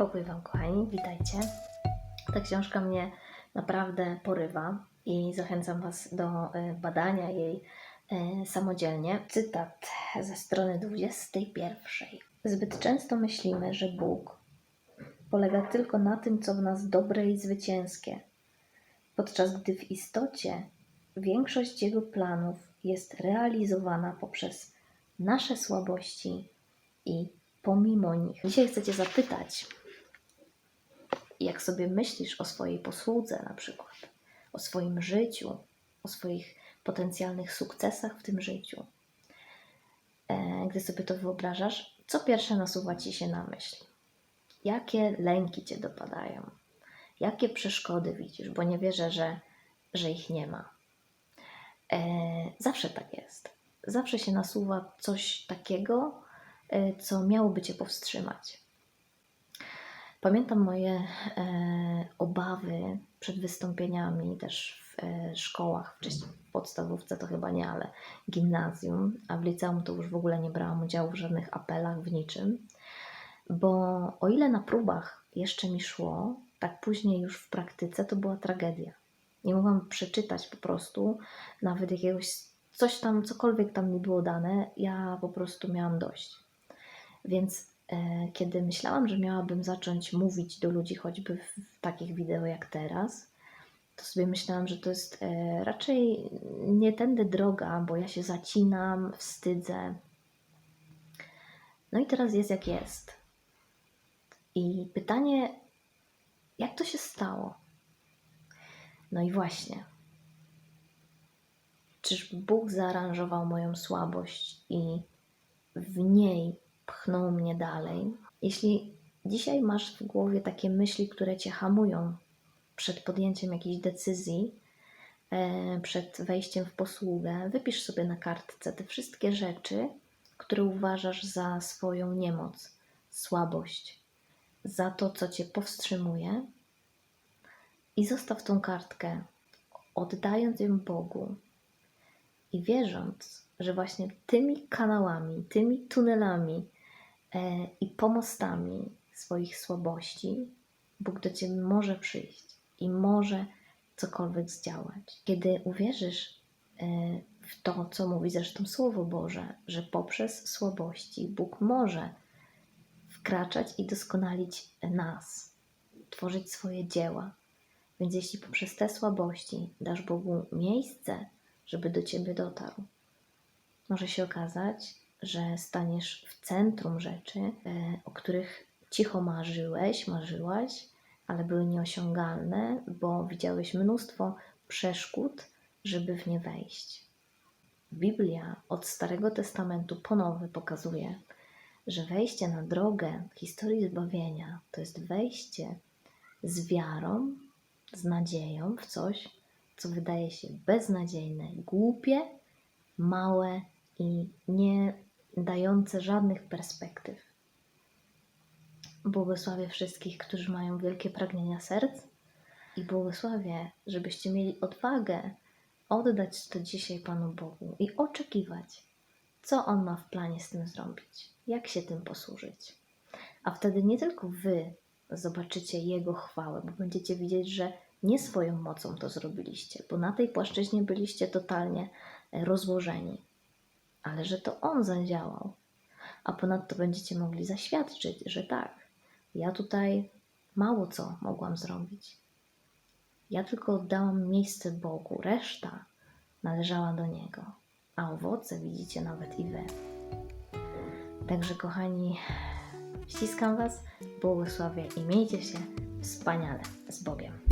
Pokój Wam, kochani, witajcie. Ta książka mnie naprawdę porywa i zachęcam Was do e, badania jej e, samodzielnie. Cytat ze strony 21. Zbyt często myślimy, że Bóg polega tylko na tym, co w nas dobre i zwycięskie, podczas gdy w istocie większość Jego planów jest realizowana poprzez nasze słabości i pomimo nich. Dzisiaj chcę Cię zapytać, jak sobie myślisz o swojej posłudze, na przykład, o swoim życiu, o swoich potencjalnych sukcesach w tym życiu. E, Gdy sobie to wyobrażasz, co pierwsze nasuwa Ci się na myśl? Jakie lęki Cię dopadają? Jakie przeszkody widzisz? Bo nie wierzę, że, że ich nie ma. E, zawsze tak jest. Zawsze się nasuwa coś takiego, e, co miałoby Cię powstrzymać. Pamiętam moje e, obawy przed wystąpieniami też w e, szkołach, wcześniej w podstawówce to chyba nie, ale gimnazjum, a w liceum to już w ogóle nie brałam udziału w żadnych apelach, w niczym, bo o ile na próbach jeszcze mi szło, tak później już w praktyce to była tragedia. Nie mogłam przeczytać po prostu nawet jakiegoś, coś tam, cokolwiek tam mi było dane, ja po prostu miałam dość. Więc kiedy myślałam, że miałabym zacząć mówić do ludzi choćby w, w takich wideo jak teraz, to sobie myślałam, że to jest e, raczej nie tędy droga, bo ja się zacinam, wstydzę. No i teraz jest jak jest. I pytanie, jak to się stało? No i właśnie. Czyż Bóg zaaranżował moją słabość i w niej pchnął mnie dalej? Jeśli dzisiaj masz w głowie takie myśli, które cię hamują przed podjęciem jakiejś decyzji, e, przed wejściem w posługę, wypisz sobie na kartce te wszystkie rzeczy, które uważasz za swoją niemoc, słabość, za to, co cię powstrzymuje, i zostaw tą kartkę, oddając ją Bogu i wierząc, że właśnie tymi kanałami, tymi tunelami i pomostami swoich słabości Bóg do Ciebie może przyjść i może cokolwiek zdziałać. Kiedy uwierzysz e, w to, co mówi zresztą Słowo Boże, że poprzez słabości Bóg może wkraczać i doskonalić nas, tworzyć swoje dzieła, więc jeśli poprzez te słabości dasz Bogu miejsce, żeby do ciebie dotarł, może się okazać, że staniesz w centrum rzeczy, e, o których cicho marzyłeś, marzyłaś, ale były nieosiągalne, bo widziałeś mnóstwo przeszkód, żeby w nie wejść. Biblia od Starego Testamentu po pokazuje, że wejście na drogę historii zbawienia to jest wejście z wiarą z nadzieją w coś, co wydaje się beznadziejne, głupie, małe i nie dające żadnych perspektyw. Błogosławię wszystkich, którzy mają wielkie pragnienia serc i błogosławię, żebyście mieli odwagę oddać to dzisiaj Panu Bogu i oczekiwać, co On ma w planie z tym zrobić, jak się tym posłużyć. A wtedy nie tylko Wy zobaczycie Jego chwałę, bo będziecie widzieć, że nie swoją mocą to zrobiliście, bo na tej płaszczyźnie byliście totalnie rozłożeni, ale że to On zadziałał. A ponadto będziecie mogli zaświadczyć, że tak, ja tutaj mało co mogłam zrobić. Ja tylko oddałam miejsce Bogu, reszta należała do Niego, a owoce widzicie nawet i Wy. Także, kochani, ściskam Was, błogosławię i miejcie się wspaniale z Bogiem.